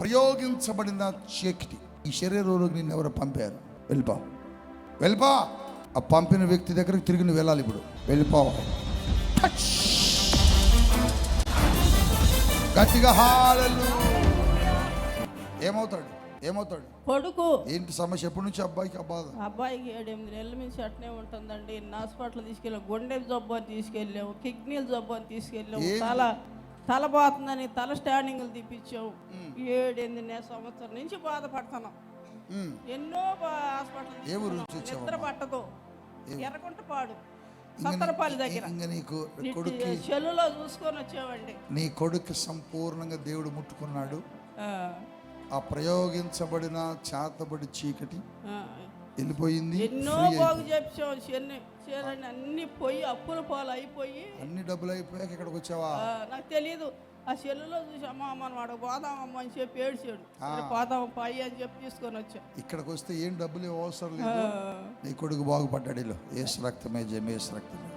ప్రయోగించబడిన చీకటి. ఈ శరీరంలోకి నిన్ను ఎవరు పంపారు? వెళ్ళిపో. వెళ్ళిపో. ఆ పంపిన వ్యక్తి దగ్గరికి తిరిగి నువ్వు వెళ్ళాలి ఇప్పుడు. వెళ్ళిపో. గట్టిగా హాలలు ఏమవుతాడు? ఏమవుతాడు? కొడుకు ఏంటి సమస్య? ఎప్పటి నుంచి అబ్బాయికి బాధ? అబ్బాయికి ఏడెనిమిది నెలల నుంచి అట్నే ఉంటుందండి. హాస్పిటల్ తీసుకెళ్ళాం. గుండె జబ్బు అని తీసుకెళ్ళాము కిడ్నీల జబ్బు అని తీసుకెళ్ళాము ఏంది? తల తల పోతుందని తల స్టాండింగ్లు తీపిచ్చాము ఏడెనిమిది సంవత్సరం నుంచి బాధపడుతున్నాం. ఎన్నో హాస్పిటల్? నిద్ర పట్టదు. నీ- సత్తరపల్లి దగ్గర. నీకు చెల్లులో చూసుకొని నీ కొడుక్కి సంపూర్ణంగా దేవుడు ముట్టుకున్నాడు. ఆ, ప్రయోగించబడిన చేతబడి చీకటి. వెళ్ళిపోయింది ఎన్నో. బాగు చెప్పాం చెన్ని చేరని అన్ని పోయి అప్పుల పాలు అయిపోయి. అన్ని డబ్బులు అయిపోయాక ఇక్కడికి వచ్చావా? నాకు తెలియదు ఆ సెల్లులో చూసి అమ్మ మనం వాడు పోదామమ్మ అని చెప్పి ఏడ్చాడు. పోదాం పై అని చెప్పి తీసుకొని వచ్చా. ఇక్కడికి వస్తే ఏం డబ్బులు అవసరం లేదు. నీ కొడుకు బాగుపడ్డాడు ఏసు రక్తమే జయం ఏసు రక్తమే.